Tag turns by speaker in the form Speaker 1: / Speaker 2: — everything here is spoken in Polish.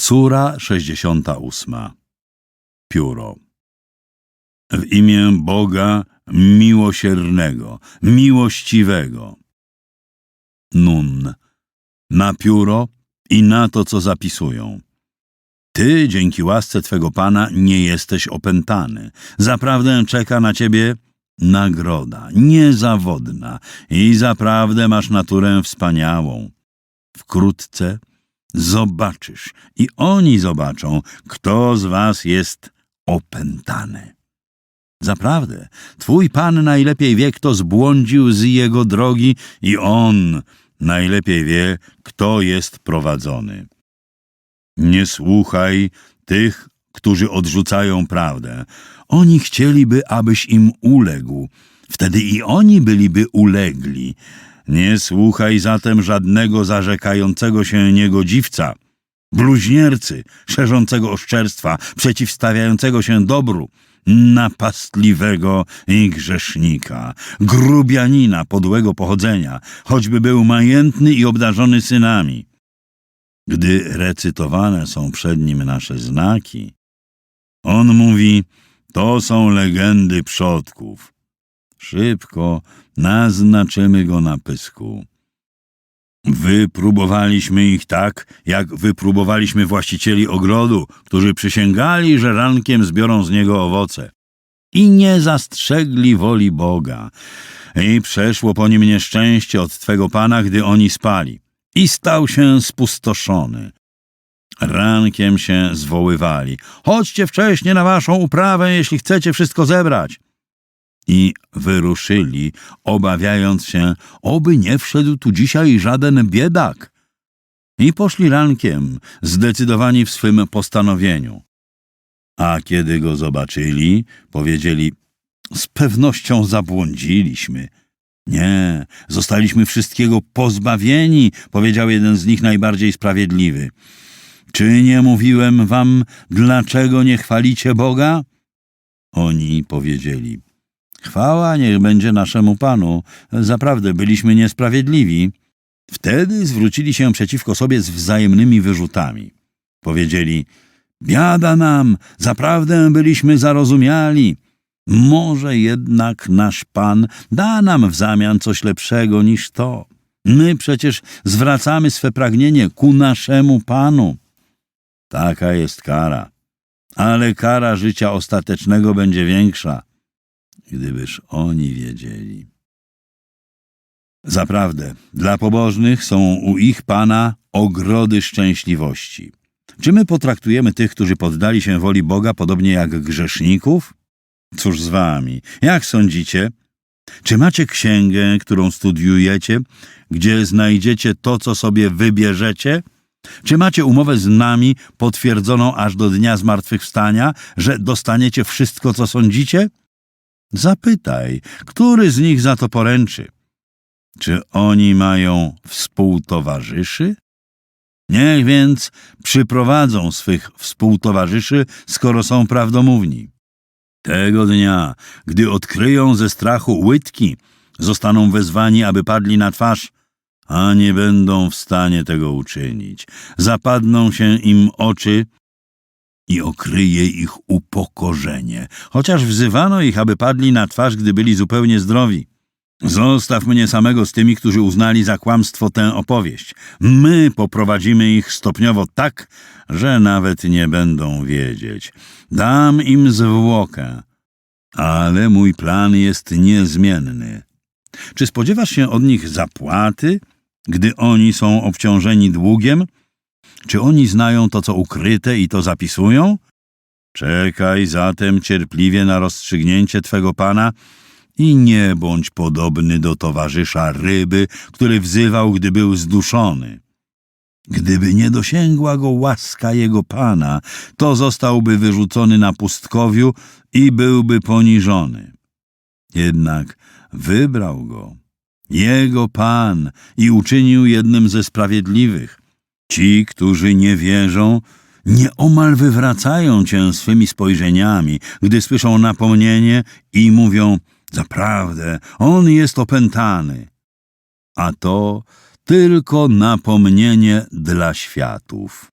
Speaker 1: Sura 68. Pióro. W imię Boga miłosiernego, miłościwego. Nun. Na pióro i na to, co zapisują. Ty, dzięki łasce Twego Pana, nie jesteś opętany. Zaprawdę czeka na Ciebie nagroda, niezawodna i zaprawdę masz naturę wspaniałą. Wkrótce zobaczysz i oni zobaczą, kto z was jest opętany. Zaprawdę, twój Pan najlepiej wie, kto zbłądził z jego drogi i on najlepiej wie, kto jest prowadzony. Nie słuchaj tych, którzy odrzucają prawdę. Oni chcieliby, abyś im uległ. Wtedy i oni byliby ulegli. Nie słuchaj zatem żadnego zarzekającego się niegodziwca, bluźniercy, szerzącego oszczerstwa, przeciwstawiającego się dobru, napastliwego i grzesznika, grubianina podłego pochodzenia, choćby był majętny i obdarzony synami. Gdy recytowane są przed nim nasze znaki, on mówi, to są legendy przodków. Szybko naznaczymy go na pysku. Wypróbowaliśmy ich tak, jak wypróbowaliśmy właścicieli ogrodu, którzy przysięgali, że rankiem zbiorą z niego owoce. I nie zastrzegli woli Boga. I przeszło po nim nieszczęście od Twego Pana, gdy oni spali. I stał się spustoszony. Rankiem się zwoływali. Chodźcie wcześnie na waszą uprawę, jeśli chcecie wszystko zebrać i wyruszyli, obawiając się, oby nie wszedł tu dzisiaj żaden biedak. I poszli rankiem, zdecydowani w swym postanowieniu. A kiedy go zobaczyli, powiedzieli, z pewnością zabłądziliśmy. Nie, zostaliśmy wszystkiego pozbawieni, powiedział jeden z nich najbardziej sprawiedliwy. Czy nie mówiłem wam, dlaczego nie chwalicie Boga? Oni powiedzieli, Chwała niech będzie naszemu Panu. Zaprawdę byliśmy niesprawiedliwi. Wtedy zwrócili się przeciwko sobie z wzajemnymi wyrzutami. Powiedzieli, biada nam, zaprawdę byliśmy zarozumiali. Może jednak nasz Pan da nam w zamian coś lepszego niż to. My przecież zwracamy swe pragnienie ku naszemu Panu. Taka jest kara. Ale kara życia ostatecznego będzie większa gdybyż oni wiedzieli. Zaprawdę, dla pobożnych są u ich Pana ogrody szczęśliwości. Czy my potraktujemy tych, którzy poddali się woli Boga, podobnie jak grzeszników? Cóż z wami, jak sądzicie? Czy macie księgę, którą studiujecie, gdzie znajdziecie to, co sobie wybierzecie? Czy macie umowę z nami potwierdzoną aż do dnia zmartwychwstania, że dostaniecie wszystko, co sądzicie? Zapytaj, który z nich za to poręczy. Czy oni mają współtowarzyszy? Niech więc przyprowadzą swych współtowarzyszy, skoro są prawdomówni. Tego dnia, gdy odkryją ze strachu łydki, zostaną wezwani, aby padli na twarz, a nie będą w stanie tego uczynić. Zapadną się im oczy i okryje ich upokorzenie, chociaż wzywano ich, aby padli na twarz, gdy byli zupełnie zdrowi. Zostaw mnie samego z tymi, którzy uznali za kłamstwo tę opowieść. My poprowadzimy ich stopniowo tak, że nawet nie będą wiedzieć. Dam im zwłokę, ale mój plan jest niezmienny. Czy spodziewasz się od nich zapłaty, gdy oni są obciążeni długiem? Czy oni znają to, co ukryte i to zapisują? Czekaj zatem cierpliwie na rozstrzygnięcie Twego Pana i nie bądź podobny do towarzysza ryby, który wzywał, gdy był zduszony. Gdyby nie dosięgła go łaska jego Pana, to zostałby wyrzucony na pustkowiu i byłby poniżony. Jednak wybrał go, jego Pan, i uczynił jednym ze sprawiedliwych. Ci, którzy nie wierzą, nieomal wywracają cię swymi spojrzeniami, gdy słyszą napomnienie i mówią, zaprawdę, on jest opętany. A to tylko napomnienie dla światów.